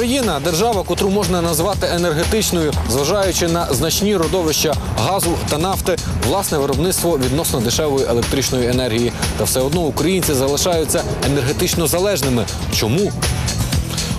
Україна держава, котру можна назвати енергетичною, зважаючи на значні родовища газу та нафти, власне виробництво відносно дешевої електричної енергії. Та все одно українці залишаються енергетично залежними. Чому?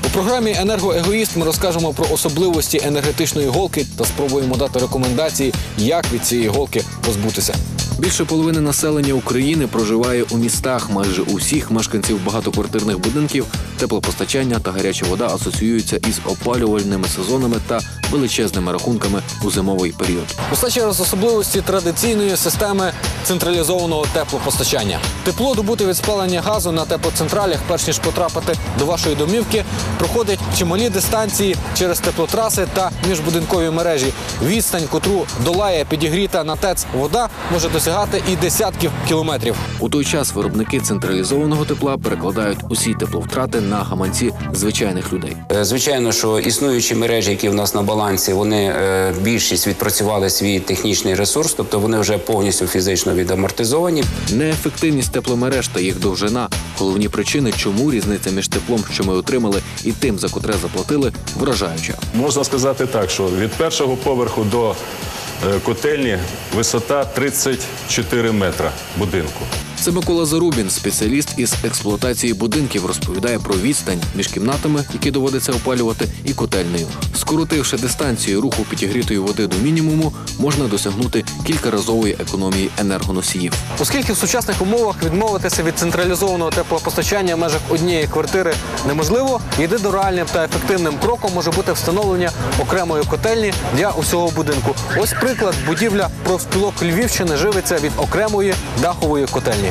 У програмі Енергоегоїст ми розкажемо про особливості енергетичної голки та спробуємо дати рекомендації, як від цієї голки позбутися. Більше половини населення України проживає у містах. Майже усіх мешканців багатоквартирних будинків теплопостачання та гаряча вода асоціюються із опалювальними сезонами та величезними рахунками у зимовий період. Усе через особливості традиційної системи централізованого теплопостачання. Тепло добути від спалення газу на теплоцентралях, перш ніж потрапити до вашої домівки, проходить чималі дистанції через теплотраси та міжбудинкові мережі. Відстань, котру долає підігріта на ТЕЦ вода, може досягати і десятків кілометрів. У той час виробники централізованого тепла перекладають усі тепловтрати на гаманці звичайних людей. Е, Звичайно, що існуючі мережі, які в нас на балансі, вони е, більшість відпрацювали свій технічний ресурс, тобто вони вже повністю фізично відамортизовані. Неефективність тепломереж та їх довжина головні причини, чому різниця між теплом, що ми отримали, і тим, за котре заплатили, вражаюча. Можна сказати так, що від першого поверху до е, котельні висота 34 метра будинку. Це Микола Зарубін, спеціаліст із експлуатації будинків, розповідає про відстань між кімнатами, які доводиться опалювати, і котельнею. Скоротивши дистанцію руху підігрітої води до мінімуму, можна досягнути кількаразової економії енергоносіїв. Оскільки в сучасних умовах відмовитися від централізованого теплопостачання в межах однієї квартири неможливо, єдинореальним та ефективним кроком може бути встановлення окремої котельні для усього будинку. Ось приклад будівля профспілок Львівщини живиться від окремої дахової котельні.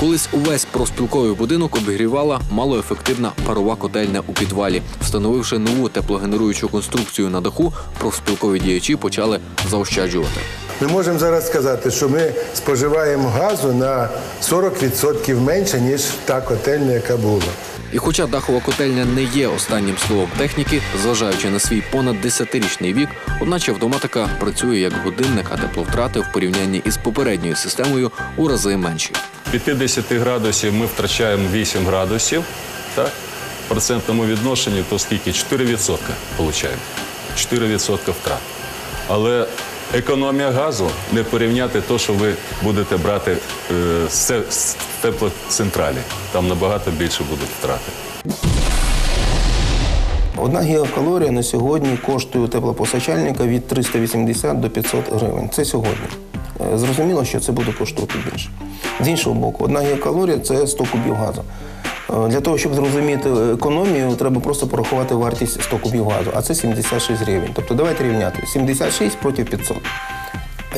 Колись увесь профспілковий будинок обігрівала малоефективна парова котельня у підвалі. Встановивши нову теплогенеруючу конструкцію на даху, профспілкові діячі почали заощаджувати. Ми можемо зараз сказати, що ми споживаємо газу на 40% менше, ніж та котельня, яка була. І хоча дахова котельня не є останнім словом техніки, зважаючи на свій понад 10-річний вік, одначе автоматика працює як годинник, а тепловтрати в порівнянні із попередньою системою у рази менші. 50 градусів ми втрачаємо 8 градусів. Так? В процентному відношенні то скільки? 4% получаємо. 4% втрат. Але економія газу не порівняти то, що ви будете брати е, з теплоцентралі. Там набагато більше будуть втрати. Одна гігакалорія на сьогодні коштує теплопостачальника від 380 до 500 гривень. Це сьогодні. Е, Зрозуміло, що це буде коштувати більше. З іншого боку, одна гігакалорія це 100 кубів газу. Е, Для того, щоб зрозуміти економію, треба просто порахувати вартість 100 кубів газу, а це 76 гривень. Тобто давайте рівняти 76 проти 500.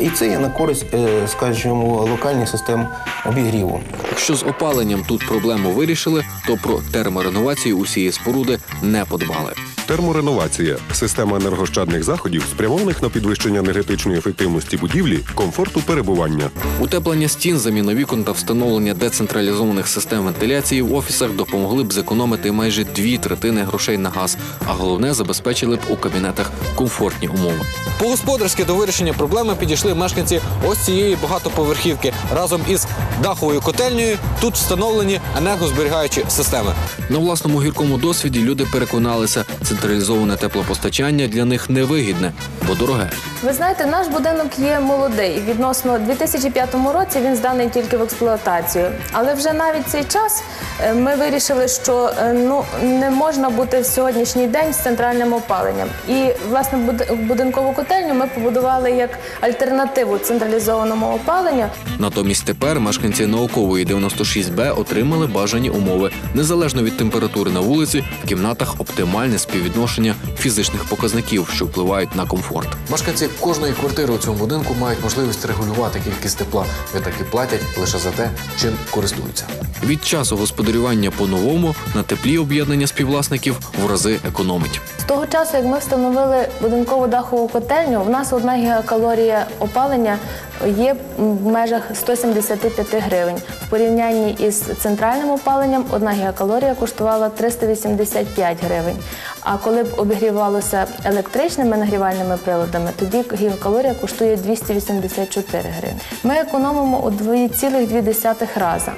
І це є на користь, е, скажімо, локальних систем обігріву. Якщо з опаленням тут проблему вирішили, то про термореновацію усієї споруди не подбали. Термореновація система енергощадних заходів, спрямованих на підвищення енергетичної ефективності будівлі, комфорту перебування. Утеплення стін, заміна вікон та встановлення децентралізованих систем вентиляції в офісах допомогли б зекономити майже дві третини грошей на газ, а головне забезпечили б у кабінетах комфортні умови. По-господарськи до вирішення проблеми підійшли мешканці ось цієї багатоповерхівки разом із даховою котельнею. Тут встановлені енергозберігаючі системи. На власному гіркому досвіді люди переконалися, централізоване теплопостачання для них невигідне, бо дороге. Ви знаєте, наш будинок є молодий. Відносно 2005 році він зданий тільки в експлуатацію. Але вже навіть цей час е, ми вирішили, що е, ну не можна бути в сьогоднішній день з центральним опаленням. І власне будинкову котельню ми побудували як альтернативу централізованому опаленню. Натомість тепер мешканці наукової 96Б отримали бажані умови. Незалежно від температури на вулиці, в кімнатах оптимальне співвідношення фізичних показників, що впливають на комфорт. Мешканці кожної квартири у цьому будинку мають можливість регулювати кількість тепла. Відтак і платять лише за те, чим користуються. Від часу господарювання по-новому на теплі об'єднання співвласників в рази економить. З того часу, як ми встановили будинкову дахову котельню, в нас одна гігакалорія опалення є в межах 175 гривень. В порівнянні із центральним опаленням одна гігакалорія коштувала 385 гривень. А коли б обігрівалося електричними нагрівальними приладами, тоді гігакалорія коштує 284 гривні. Ми економимо у 2,2 рази.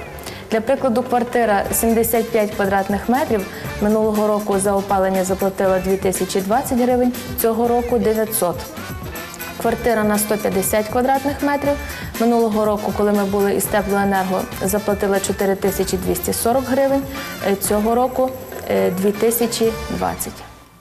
Для прикладу, квартира 75 квадратних метрів минулого року за опалення заплатила 2020 гривень, цього року 900. Квартира на 150 квадратних метрів. Минулого року, коли ми були із теплоенерго, заплатила 4240 гривень. Е, Цього року е, 2020.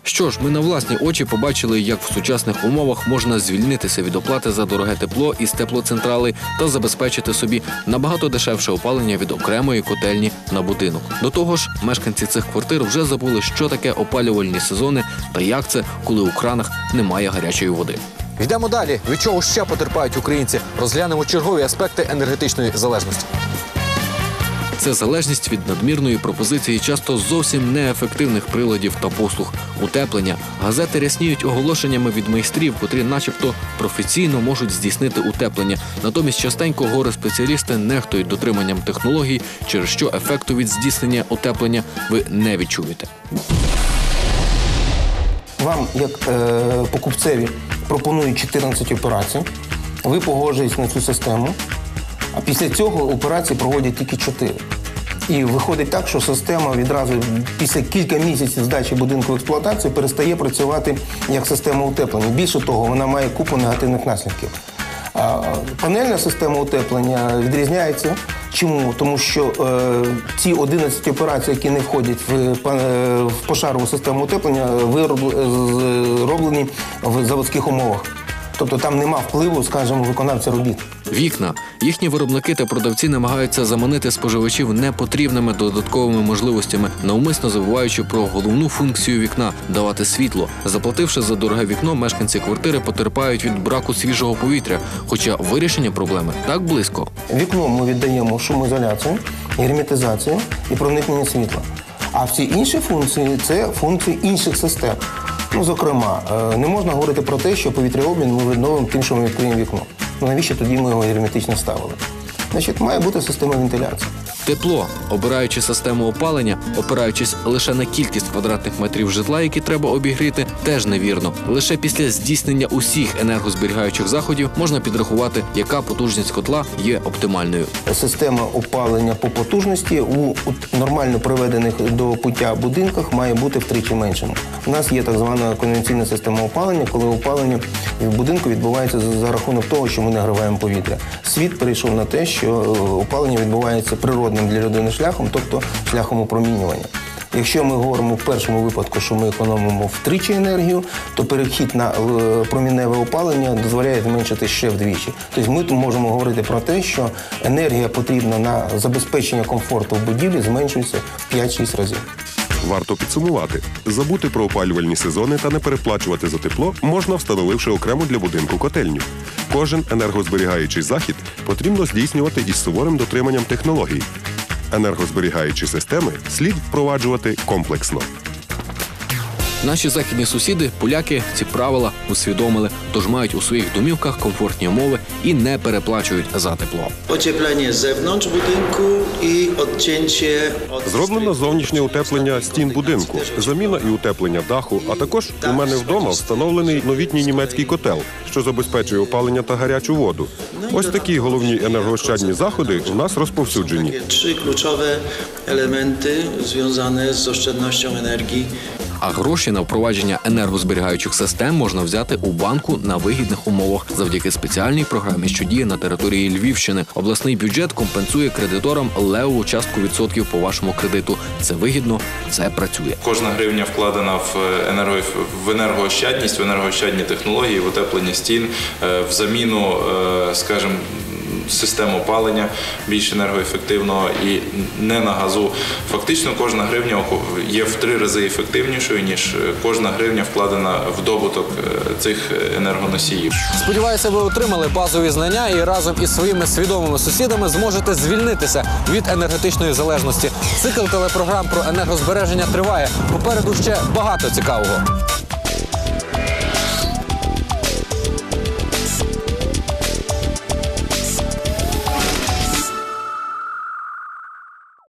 Що ж, ми на власні очі побачили, як в сучасних умовах можна звільнитися від оплати за дороге тепло із теплоцентрали та забезпечити собі набагато дешевше опалення від окремої котельні на будинок. До того ж, мешканці цих квартир вже забули, що таке опалювальні сезони та як це, коли у кранах немає гарячої води. Йдемо далі. Від чого ще потерпають українці? Розглянемо чергові аспекти енергетичної залежності. Це залежність від надмірної пропозиції часто зовсім неефективних приладів та послуг. Утеплення газети рясніють оголошеннями від майстрів, котрі, начебто, професійно можуть здійснити утеплення. Натомість частенько гори спеціалісти нехтують дотриманням технологій, через що ефекту від здійснення утеплення ви не відчуєте. Вам, як е, покупцеві, пропонують 14 операцій. Ви погоджуєтесь на цю систему, а після цього операції проводять тільки 4. І виходить так, що система відразу після кілька місяців здачі будинку в експлуатацію перестає працювати як система утеплення. Більше того, вона має купу негативних наслідків. Панельна система утеплення відрізняється. Чому? Тому що е, ці 11 операцій, які не входять в, е, в пошарову систему утеплення, вироб- е, в заводських умовах. Тобто там нема впливу, скажімо, виконавця робіт. Вікна їхні виробники та продавці намагаються заманити споживачів непотрібними додатковими можливостями, навмисно забуваючи про головну функцію вікна давати світло. Заплативши за дороге вікно, мешканці квартири потерпають від браку свіжого повітря. Хоча вирішення проблеми так близько. Вікном ми віддаємо шумоізоляцію, герметизацію і проникнення світла. А всі інші функції це функції інших систем. Ну, зокрема, е, не можна говорити про те, що повітряобмін ми відновимо тим, що ми відкриємо вікно. Ну навіщо тоді ми його герметично ставили? Значить, має бути система вентиляції. Тепло, обираючи систему опалення, опираючись лише на кількість квадратних метрів житла, які треба обігріти, теж невірно. Лише після здійснення усіх енергозберігаючих заходів можна підрахувати, яка потужність котла є оптимальною. Система опалення по потужності у нормально приведених до пуття будинках має бути втричі меншим. У нас є так звана конвенційна система опалення, коли опалення в будинку відбувається за, рахунок того, що ми нагріваємо повітря. Світ перейшов на те, що е, опалення відбувається природним для людини шляхом, тобто шляхом опромінювання. Якщо ми говоримо в першому випадку, що ми економимо втричі енергію, то перехід на промінневе проміневе опалення дозволяє зменшити ще вдвічі. Тобто ми можемо говорити про те, що енергія потрібна на забезпечення комфорту в будівлі зменшується в 5-6 разів. Варто підсумувати: забути про опалювальні сезони та не переплачувати за тепло можна, встановивши окрему для будинку котельню. Кожен енергозберігаючий захід потрібно здійснювати із суворим дотриманням технологій. Енергозберігаючі системи слід впроваджувати комплексно. Наші західні сусіди, поляки, ці правила усвідомили, тож мають у своїх домівках комфортні умови і не переплачують за тепло. Ocieplenie z zewnątrz budynku i odcięcie Зроблено зовнішнє утеплення стін будинку, заміна і утеплення даху. А також у мене вдома встановлений новітній німецький котел, що забезпечує опалення та гарячу воду. Ось такі головні енергоощадні заходи у нас розповсюджені. Trzy kluczowe elementy związane z oszczędnością energii. А гроші на впровадження енергозберігаючих систем можна взяти у банку на вигідних умовах завдяки спеціальній програмі, що діє на території Львівщини. Обласний бюджет компенсує кредиторам левову частку відсотків по вашому кредиту. Це вигідно, це працює. Кожна гривня вкладена в енерго в енергоощадність, в енергоощадні технології, в утеплення стін, е, в заміну, е, скажімо, систем опалення більш енергоефективного і не на газу. Фактично, кожна гривня є в три рази ефективнішою ніж е, кожна гривня вкладена в добуток е, цих енергоносіїв. Сподіваюся, ви отримали базові знання і разом із своїми свідомими сусідами зможете звільнитися від енергетичної залежності. Цикл телепрограм про енергозбереження триває. Попереду ще багато цікавого.